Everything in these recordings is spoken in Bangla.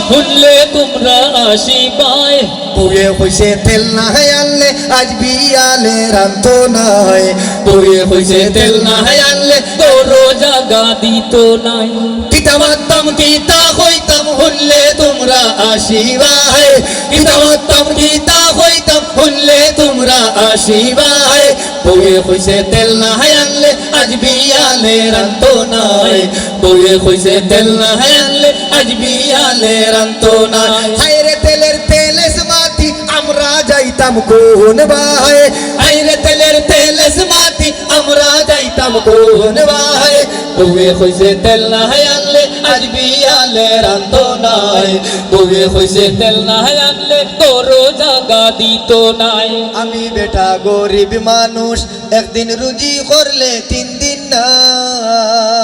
শুনলে তোমরা আসিবাই বউয়ে হইছে তেল না আনলে আজ বিয়ালে রান্ত নাই। তোরে হইছে তেল না আনলে তোরও জাগা দিত নাই। কিতা মাতাম কিতা হইতাম হইলে তোমরা আসিবাই কিতা মাতাম কিতা হইতাম হইলে তোমরা আসিবাই বউয়ে হইছে তেল না আনলে আজ বিয়ালে রান্ত নাই। বউয়ে হইছে তেল না হেলে আজ বিয়ালে রান্ত নাই। হাইরে তেলের তেলেস মাতি আমরা যাইতাম কোন ভাই হাইরে তেলের তেলেস মাতি আমরা যাইতাম কোন ভাই বউয়ে হইছে তেল না আনলে আজ বিয়ালে রান্ত নাই। তোরে হইছে তেল না আনলে তোরও জাগা দিত নাই। আমি বেটা গরিব মানুষ একদিন রুজি করলে তিন দিন নাই।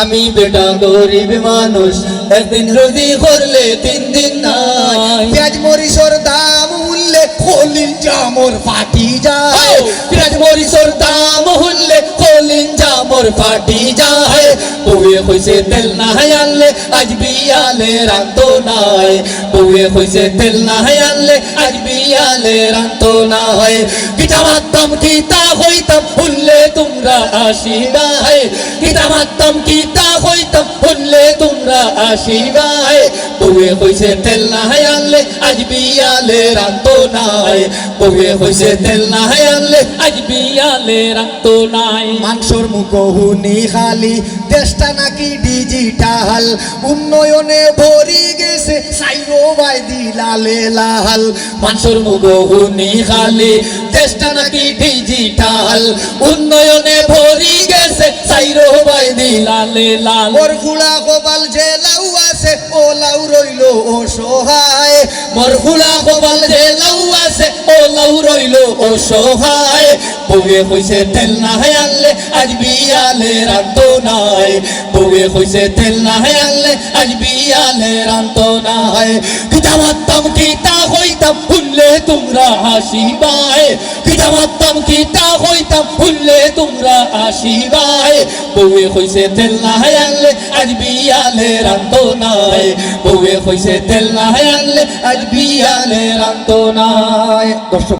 আমি বেটা গরিব মানুষ একদিন রুজি করলে তিন দিন নাই। পেঁয়াজ মরিচর দাম উঠলে কলিন জামর ফাটি যায়। পেঁয়াজ মরিচর দাম উঠলে কলিন জামর ফাটি যায়। বউয়ে হইছে তেল না আনলে, আজ বিয়ালে রাতো নাই। বউয়ে হইছে তেল না আনলে, আজ বিয়ালে রাতো নাই। কিতা মাত্তাম কিতা হইতাম, ভুললে তোমরা আসিবাই কিতা মাত্তাম কিতা হইতাম ভুললে তোমরা আসিবাই বউয়ে হইছে তেল না আনলে আজ বিয়ালে রান্ত নাই। বউয়ে হইছে তেল না আনলে আজ বিয়ালে রাখত নাই। মাংসর মুখ হুনি খালি, দেশটা নাকি ডিজিটাল। উন্নয়নে ভরি গেছে সাইরো বাই দিলালে লাল। মাংসর মুখ হুনি খালি, দেশটা নাকি ডিজিটাল। উন্নয়নে ভরি গেছে সাইরো বাই দিলাল লালে লাল। মোর ফুলা কপাল যে লাউ আছে ও লাউ রইল ও সহায়। মোর ফুলা কপাল যে লাউ আছে ও লাউ রইল ও সহায়। বউয়ে হইছে তেল না আনলে আজ বিয়ালে রান্ত নাই। বউয়ে হইছে তেল না আনলে, আজ বিয়ালে রান্ত নাই কিতা মাত্তাম কিতা হইতাম শুনলে তোমরা হাসিবাই কিতা মাত্তাম কিতা হইতাম শুনলে তোমরা আসিবাই বউয়ে হইছে তেল না আনলে, আজ বিয়ালে রান্ত নাই বউয়ে হইছে তেল না আনলে, আজ বিয়ালে রান্ত নাই দর্শক